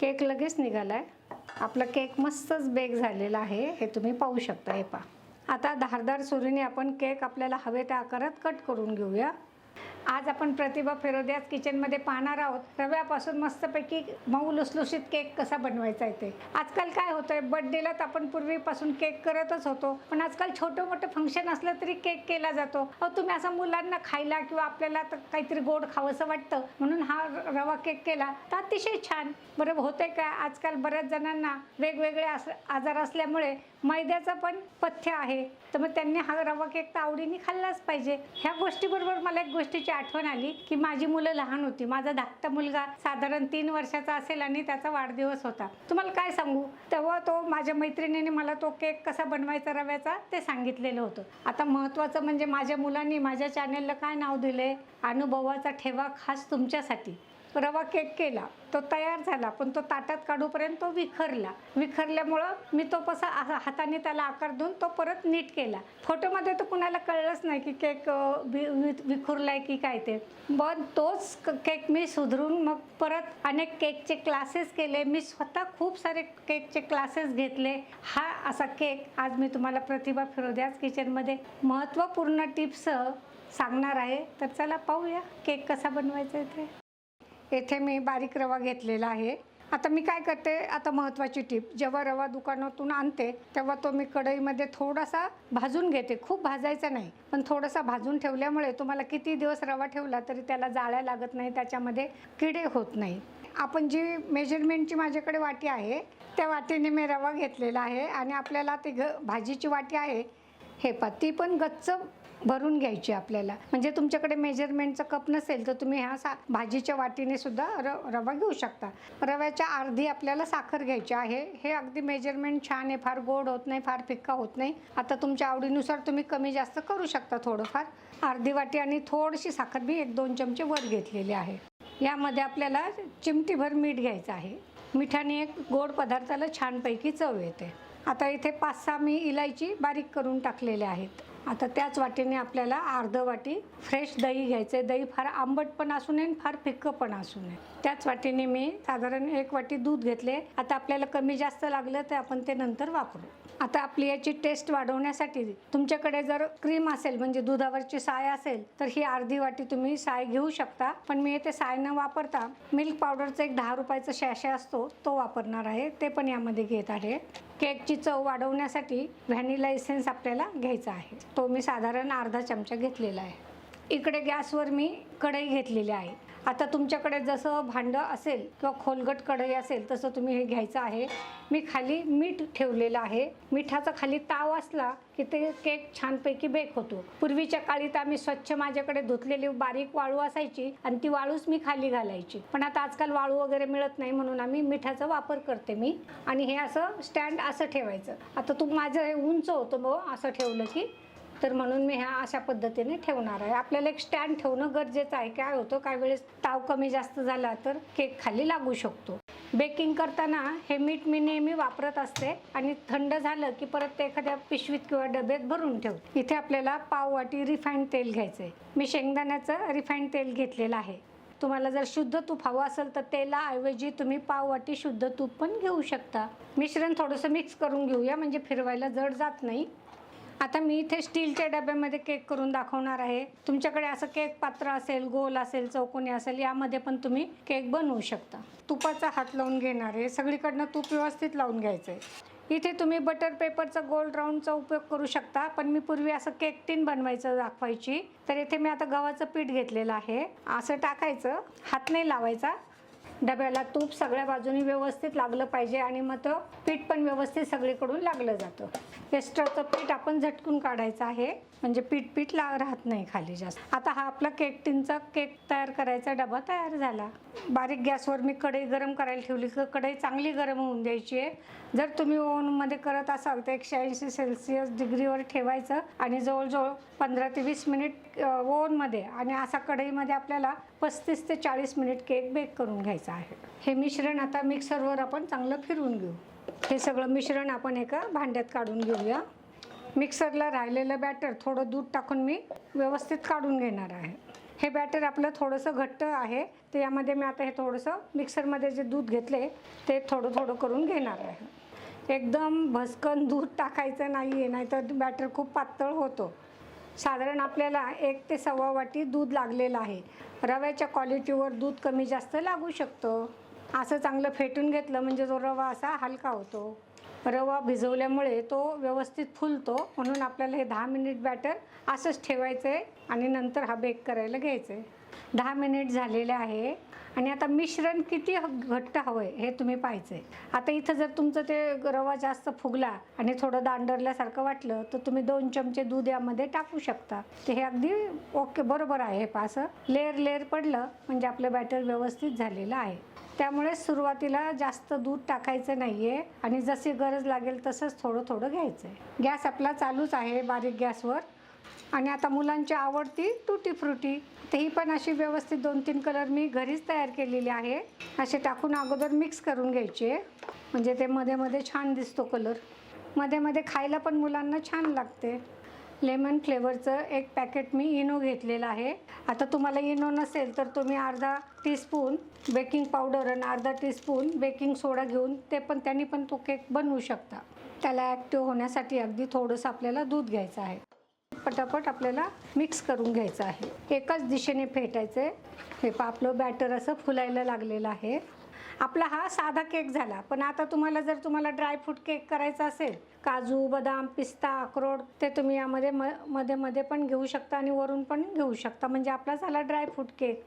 Cake लगेच निघाला आहे आपला केक मस्तच बेक झालेला आहे. हे तुम्ही पाहू शकता. हे पहा. आता धारदार सुरीने आपण केक आपल्याला हवे त्या आकारात कट करून घेऊया. आज आपण प्रतिभा फिरोद्यास किचनमध्ये पाहणार आहोत. रव्यापासून मस्तपैकी मऊ लुसलुशीत केक कसा बनवायचा आहे ते. आजकाल काय होतंय? बर्थडेला तर आपण पूर्वीपासून केक करतच होतो. पण आजकाल छोटं मोठं फंक्शन असलं तरी केक केला जातो. अहो तुम्ही असं मुलांना खायला किंवा आपल्याला तर काहीतरी गोड खावंसं वाटतं. म्हणून हा रवा केक केला तर अतिशय छान. बरं होतंय काय आजकाल बऱ्याच जणांना वेगवेगळे अस आजार असल्यामुळे मैद्याचा पण पथ्य आहे. तर मग त्यांनी हा रवा केक तर आवडीने खाल्लाच पाहिजे. ह्या गोष्टीबरोबर मला एक गोष्टीची आठवण आली की माझी मुलं लहान होती. माझा धाकटा मुलगा साधारण तीन वर्षाचा असेल आणि त्याचा वाढदिवस होता. तुम्हाला काय सांगू? तेव्हा तो माझ्या मैत्रिणीने मला तो केक कसा बनवायचा रव्याचा ते सांगितलेलं होतं. आता महत्त्वाचं म्हणजे माझ्या मुलांनी माझ्या चॅनेलला काय नाव दिले अनुभवाचा ठेवा खास तुमच्यासाठी. रवा केक केला तो तयार झाला पण तो ताटात काढूपर्यंत तो विखरला. विखरल्यामुळं मी तो कसा हाताने त्याला आकार देऊन तो परत नीट केला. फोटोमध्ये तर कुणाला कळलंच नाही की केक वि- विखुरलाय की काय ते. पण तोच क- केक मी सुधरून मग परत अनेक केकचे क्लासेस केले. मी स्वतः खूप सारे केकचे क्लासेस घेतले. हा असा केक आज मी तुम्हाला प्रतिभा फिरोद्याच किचनमध्ये महत्त्वपूर्ण टिप्स सांगणार आहे. तर चला पाहूया केक कसा बनवायचा आहे ते. येथे मी बारीक रवा घेतलेला आहे. आता मी काय करते आता महत्त्वाची टीप. जेव्हा रवा दुकानातून आणते तेव्हा तो मी कढईमध्ये थोडासा भाजून घेते. खूप भाजायचा नाही पण थोडासा भाजून ठेवल्यामुळे तुम्हाला किती दिवस रवा ठेवला तरी त्याला जाळ्या लागत नाही त्याच्यामध्ये किडे होत नाही. आपण जी मेजरमेंटची माझ्याकडे वाटी आहे त्या वाटीने मी रवा घेतलेला आहे आणि आपल्याला ती घ भाजीची वाटी आहे. हे पा ती पण गच्च भरून घ्यायची आपल्याला. म्हणजे तुमच्याकडे मेजरमेंटचा कप नसेल तर तुम्ही ह्या सा भाजीच्या वाटीने सुद्धा र रवा घेऊ शकता. रव्याच्या अर्धी आपल्याला साखर घ्यायची आहे. हे अगदी मेजरमेंट छान आहे. फार गोड होत नाही फार फिक्का होत नाही. आता तुमच्या आवडीनुसार तुम्ही कमी जास्त करू शकता थोडंफार. अर्धी वाटी आणि थोडीशी साखर मी एक दोन चमचे वर घेतलेली आहे. यामध्ये आपल्याला चिमटीभर मीठ घ्यायचं आहे. मिठाने एक गोड पदार्थाला छानपैकी चव येते. आता इथे पाच सहा मी इलायची बारीक करून टाकलेल्या आहेत. आता त्याच वाटीने आपल्याला अर्ध वाटी फ्रेश दही घ्यायचं आहे. दही फार आंबट पण असू नये आणि फार फिक्कं पण असू नये. त्याच वाटीने मी साधारण एक वाटी दूध घेतले. आता आपल्याला कमी जास्त लागलं तर आपण ते नंतर वापरू. आता आपली याची टेस्ट वाढवण्यासाठी तुमच्याकडे जर क्रीम असेल म्हणजे दुधावरची साय असेल तर ही अर्धी वाटी तुम्ही साय घेऊ शकता. पण मी येथे साय न वापरता मिल्क पावडरचा एक दहा रुपयाचा शॅशे असतो तो वापरणार आहे. ते पण यामध्ये घेत आहे. केकची चव वाढवण्यासाठी व्हॅनिला इसेन्स आपल्याला घ्यायचा आहे. तो मी साधारण अर्धा चमचा घेतलेला आहे. इकडे गॅसवर मी कढई घेतलेली आहे. आता तुमच्याकडे जसं भांडं असेल किंवा खोलगट कढई असेल तसं तुम्ही हे घ्यायचं आहे. मी खाली मीठ ठेवलेलं आहे. मिठाचा खाली ताव असला की ते केक छानपैकी बेक होतो. पूर्वीच्या काळी तर आम्ही स्वच्छ माझ्याकडे धुतलेली बारीक वाळू असायची आणि ती वाळूच मी खाली घालायची. पण आता आजकाल वाळू वगैरे मिळत नाही म्हणून आम्ही मिठाचा वापर करते मी. आणि हे असं स्टँड असं ठेवायचं. आता तू माझं हे उंच होतं मग असं ठेवलं की तर म्हणून मी ह्या अशा पद्धतीने ठेवणार आहे. आपल्याला एक स्टँड ठेवणं गरजेचं आहे. काय होतं? काय वेळेस ताव कमी जास्त झाला तर केक खाली लागू शकतो. बेकिंग करताना हे मीठ मी नेहमी वापरत असते आणि थंड झालं की परत ते एखाद्या पिशवीत किंवा डब्यात भरून ठेवते. इथे आपल्याला पाव वाटी रिफाईंड तेल घ्यायचं आहे मी शेंगदाण्याचं रिफाईंड तेल घेतलेलं आहे. तुम्हाला जर शुद्ध तूप हवं असेल तर तेलाऐवजी तुम्ही पाव वाटी शुद्ध तूप पण घेऊ शकता. मिश्रण थोडंसं मिक्स करून घेऊया म्हणजे फिरवायला जड जात नाही. आता मी इथे स्टीलच्या डब्यामध्ये केक करून दाखवणार आहे. तुमच्याकडे असं केक पात्र असेल गोल असेल चौकोनी असेल यामध्ये पण तुम्ही केक बनवू शकता. तुपाचा हात लावून घेणार आहे. सगळीकडनं तूप व्यवस्थित लावून घ्यायचं आहे इथे तुम्ही बटर पेपरचा गोल राऊंडचा उपयोग करू शकता पण मी पूर्वी असं केक टीन बनवायचं दाखवायची. तर इथे मी आता गव्हाचं पीठ घेतलेलं आहे. असं टाकायचं. हात नाही लावायचा. डब्याला तूप सगळ्या बाजूनी व्यवस्थित लागलं पाहिजे आणि मग तो पीठ पण व्यवस्थित सगळीकडून लागलं जातं. एस्ट्राचं पीठ आपण झटकून काढायचं आहे. म्हणजे पीठ पीठ ला राहत नाही खाली जास्त. आता हा आपला केक टिनचा केक तयार करायचा डबा तयार झाला. बारीक गॅसवर मी कढई गरम करायला ठेवली. तर कढई चांगली गरम होऊन द्यायची आहे. जर तुम्ही ओव्हनमध्ये करत असाल तर एकशे ऐंशी सेल्सिअस डिग्रीवर ठेवायचं आणि जवळजवळ पंधरा ते वीस मिनिट ओव्हनमध्ये आणि असा कढईमध्ये आपल्याला पस्तीस ते चाळीस मिनिट केक बेक करून घ्यायचा आहे. हे मिश्रण आता मिक्सरवर आपण चांगलं फिरवून घेऊ. हे सगळं मिश्रण आपण एका भांड्यात काढून घेऊया. मिक्सरला राहिलेलं बॅटर थोडं दूध टाकून मी व्यवस्थित काढून घेणार आहे. हे बॅटर आपलं थोडंसं घट्ट आहे. तर यामध्ये मी आता हे थोडंसं मिक्सरमध्ये जे दूध घेतले ते थोडं थोडं करून घेणार आहे. एकदम भस्कन दूध टाकायचं नाही आहे नाहीतर बॅटर खूप पातळ होतो. साधारण आपल्याला एक ते सव्वा वाटी दूध लागलेलं आहे. रव्याच्या क्वालिटीवर दूध कमी जास्त लागू शकतं. असं चांगलं फेटून घेतलं म्हणजे जो रवा असा हलका होतो. रवा भिजवल्यामुळे तो व्यवस्थित फुलतो. म्हणून आपल्याला हे दहा मिनिट बॅटर असंच ठेवायचं आहे आणि नंतर हा बेक करायला घ्यायचं आहे दहा मिनिट झालेले आहे. आणि आता मिश्रण किती ह- घट्ट हवं आहे हे तुम्ही पाहायचं आहे आता इथं जर तुमचं ते रवा जास्त फुगला आणि थोडं दांडरल्यासारखं वाटलं तर तुम्ही दोन चमचे दूध यामध्ये टाकू शकता. ते हे अगदी ओके बरोबर आहे हे पासं लेअर लेअर पडलं म्हणजे आपलं बॅटर व्यवस्थित झालेलं आहे. त्यामुळे सुरुवातीला जास्त दूध टाकायचं नाही आहे आणि जशी गरज लागेल तसंच थोडं थोडं घ्यायचं आहे गॅस आपला चालूच आहे बारीक गॅसवर. आणि आता मुलांची आवडती तुटी फ्रुटी. तर ही पण अशी व्यवस्थित दोन तीन कलर मी घरीच तयार केलेली आहे. असे टाकून अगोदर मिक्स करून घ्यायचे. म्हणजे ते मध्ये मध्ये छान दिसतो कलर. मध्ये मध्ये खायला पण मुलांना छान लागते. लेमन फ्लेवरचं एक पॅकेट मी इनो घेतलेलं आहे. आता तुम्हाला इनो नसेल तर तुम्ही अर्धा टीस्पून बेकिंग पावडर आणि अर्धा टीस्पून बेकिंग सोडा घेऊन ते पण त्यांनी पण तो केक बनवू शकता. त्याला ॲक्टिव्ह होण्यासाठी अगदी थोडंसं आपल्याला दूध घ्यायचं आहे. पटापट आपल्याला मिक्स करून घ्यायचं आहे. एकाच दिशेने फेटायचं आहे हे आपलं बॅटर असं फुलायला लागलेलं आहे. आपला हा साधा केक झाला. पण आता तुम्हाला जर तुम्हाला ड्रायफ्रूट केक करायचा असेल काजू बदाम पिस्ता अक्रोड ते तुम्ही यामध्ये म मध्ये मध्ये पण घेऊ शकता आणि वरून पण घेऊ शकता. म्हणजे आपला झाला ड्रायफ्रूट केक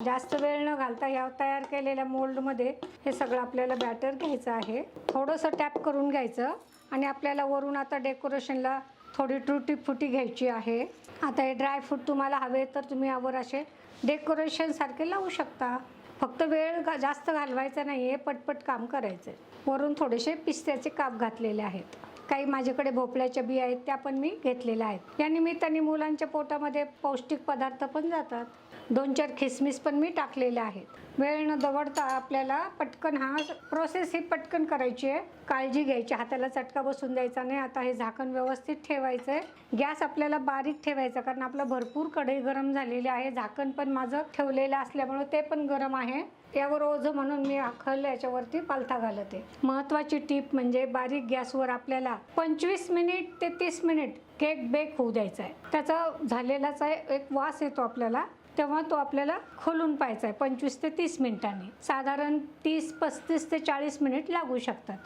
जास्त वेळ न घालता या तयार केलेल्या मोल्डमध्ये हे सगळं आपल्याला बॅटर घ्यायचं आहे. थोडंसं टॅप करून घ्यायचं आणि आपल्याला वरून आता डेकोरेशनला थोडी टुटी फुटी घ्यायची आहे. आता हे ड्रायफ्रूट तुम्हाला हवे तर तुम्ही यावर असे डेकोरेशनसारखे लावू शकता. फक्त वेळ घा- जास्त घालवायचा नाही आहे पटपट काम करायचं आहे वरून थोडेसे पिस्त्याचे काप घातलेले आहेत. काही माझ्याकडे भोपळ्याच्या बिया आहेत त्या पण मी घेतलेल्या आहेत. या निमित्ताने मुलांच्या पोटामध्ये पौष्टिक पदार्थ पण जातात. दोन चार खिसमिस पण मी टाकलेल्या आहेत. वेळ न दवडता आपल्याला पटकन हा प्रोसेस ही पटकन करायची आहे. काळजी घ्यायची हाताला चटका बसून द्यायचा नाही. आता हे झाकण व्यवस्थित ठेवायचं आहे. गॅस आपल्याला बारीक ठेवायचा कारण आपला भरपूर कढई गरम झालेली आहे. झाकण पण माझं ठेवलेलं असल्यामुळे ते पण गरम आहे. त्यावर ओझं म्हणून मी अखल याच्यावरती पालथा घालते. महत्वाची टीप म्हणजे बारीक गॅसवर आपल्याला पंचवीस मिनिट ते तीस मिनिट केक बेक होऊ द्यायचा आहे. त्याचा झालेलाच आहे एक वास येतो आपल्याला. तेव्हा तो आपल्याला खोलून पाहायचा आहे. पंचवीस ते तीस मिनिटांनी. साधारण तीस पस्तीस ते चाळीस मिनिट लागू शकतात.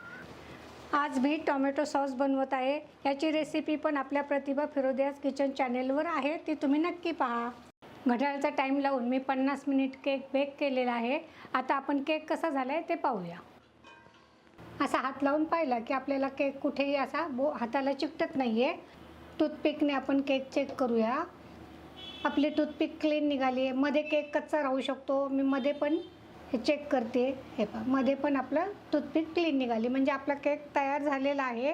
आज मी टोमॅटो सॉस बनवत आहे. याची रेसिपी पण आपल्या प्रतिभा फिरोदियाज किचन चॅनेलवर आहे. ती तुम्ही नक्की पहा. घड्याळाचा टाईम लावून मी पन्नास मिनिट केक बेक केलेला आहे. आता आपण केक कसा झाला आहे ते पाहूया. असा हात लावून पाहिला की आपल्याला केक कुठेही असा बो हाताला चिकटत नाही आहे टूथपिकने आपण केक चेक करूया. आपली टूथपिक क्लीन निघाली आहे. मध्ये केक कच्चा राहू शकतो. मी मध्ये पण हे चेक करते. हे पहा. मध्ये पण आपलं टूथपिक क्लीन निघाली. म्हणजे आपला केक तयार झालेला आहे.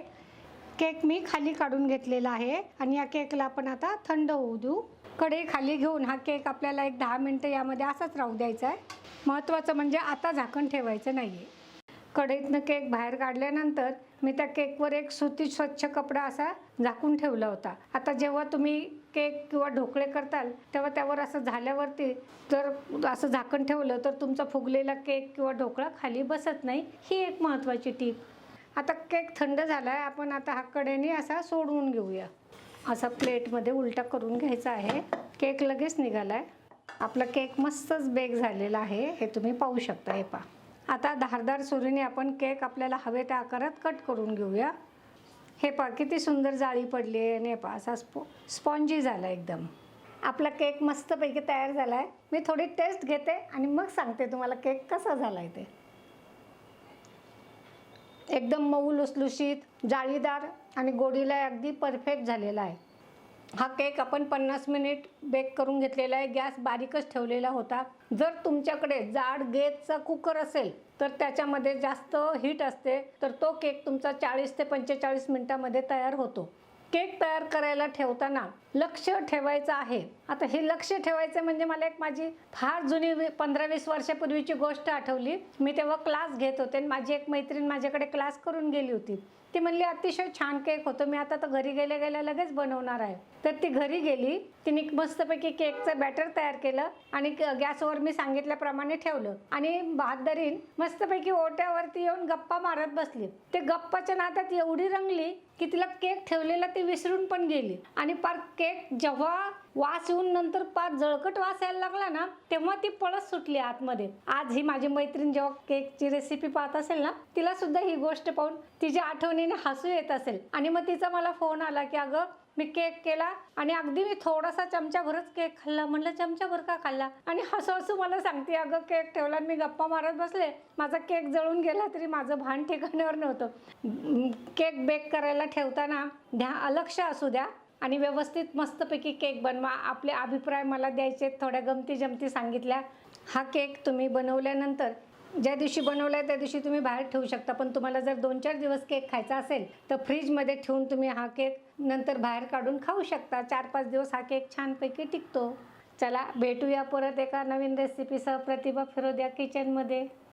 केक मी खाली काढून घेतलेला आहे. आणि या केकला आपण आता थंड होऊ देऊ. कढई खाली घेऊन हा केक आपल्याला एक दहा मिनटं यामध्ये असाच राहू द्यायचा आहे. महत्त्वाचं म्हणजे आता झाकण ठेवायचं नाही आहे कढईतनं केक बाहेर काढल्यानंतर मी त्या केकवर एक सुती स्वच्छ कपडा असा झाकून ठेवला होता. आता जेव्हा तुम्ही केक किंवा ढोकळे करताल तेव्हा त्यावर असं झाल्यावरती जर असं झाकण ठेवलं तर तुमचा फुगलेला केक किंवा ढोकळा खाली बसत नाही. ही एक महत्त्वाची टीप. आता केक थंड झाला आहे आपण आता हा कडेने असा सोडवून घेऊया. असा प्लेटमध्ये उलटा करून घ्यायचा आहे. केक लगेच निघाला आहे आपला केक मस्तच बेक झालेला आहे हे तुम्ही पाहू शकता. हे पहा. आता धारदार सुरीने आपण केक आपल्याला हवे त्या आकारात कट करून घेऊया. हे पहा किती सुंदर जाळी पडली आहे. आणि हे पहा असा स्पो स्पॉन्जी झाला एकदम. आपला केक मस्तपैकी तयार झाला आहे मी थोडी टेस्ट घेते आणि मग सांगते तुम्हाला केक कसा झाला आहे ते. एकदम मऊ लुसलुशीत जाळीदार आणि गोडीला अगदी परफेक्ट झालेला आहे. हा केक आपण पन्नास मिनिट बेक करून घेतलेला आहे. गॅस बारीकच ठेवलेला होता. जर तुमच्याकडे जाड गेजचा कुकर असेल तर त्याच्यामध्ये जास्त हीट असते तर तो केक तुमचा चाळीस ते पंचेचाळीस मिनटामध्ये तयार होतो. केक तयार करायला ठेवताना लक्ष ठेवायचं आहे. आता हे लक्ष ठेवायचं म्हणजे मला एक माझी फार जुनी पंधरा वीस वर्षापूर्वीची गोष्ट आठवली. मी तेव्हा क्लास घेत होते आणि माझी एक मैत्रीण माझ्याकडे क्लास करून गेली होती. ती म्हणली अतिशय छान केक होतो मी आता तर घरी गेल्या गेल्या लगेच बनवणार आहे. तर ती घरी गेली तिने मस्तपैकी केकचं बॅटर तयार केलं आणि गॅसवर मी सांगितल्याप्रमाणे ठेवलं. आणि बहादरीन मस्तपैकी ओट्यावरती येऊन गप्पा मारत बसली. ते गप्पाच्या नात्यात एवढी रंगली की तिला केक ठेवलेला ती विसरून पण गेली. आणि पार केक जेव्हा वास येऊन नंतर पाच जळकट वास यायला लागला ना तेव्हा ती पळत सुटली आतमध्ये. आज ही माझी मैत्रीण जेव्हा केकची रेसिपी पाहत असेल ना तिला सुद्धा ही गोष्ट पाहून तिच्या आठवणीने हसू येत असेल. आणि मग तिचा मला फोन आला की अगं मी केक केला आणि अगदी मी थोडासा चमच्याभरच केक खाल्ला. म्हणलं चमच्याभर का खाल्ला? आणि हसू हसू मला सांगते अगं केक ठेवला आणि मी गप्पा मारत बसले. माझा केक जळून गेला तरी माझं भान ठिकाणावर नव्हतं. केक बेक करायला ठेवताना ध्या अलक्ष असू द्या. आणि व्यवस्थित मस्तपैकी केक बनवा. आपले अभिप्राय मला द्यायचे थोड्या गमती जमती सांगितल्या. हा केक तुम्ही बनवल्यानंतर ज्या दिवशी बनवलाय त्या दिवशी तुम्ही बाहेर ठेवू शकता. पण तुम्हाला जर दोन चार दिवस केक खायचा असेल तर फ्रीजमध्ये ठेवून तुम्ही हा केक नंतर बाहेर काढून खाऊ शकता. चार पाच दिवस हा केक छानपैकी टिकतो. चला भेटूया परत एका नवीन रेसिपीसह प्रतिभा फिरोद्या किचनमध्ये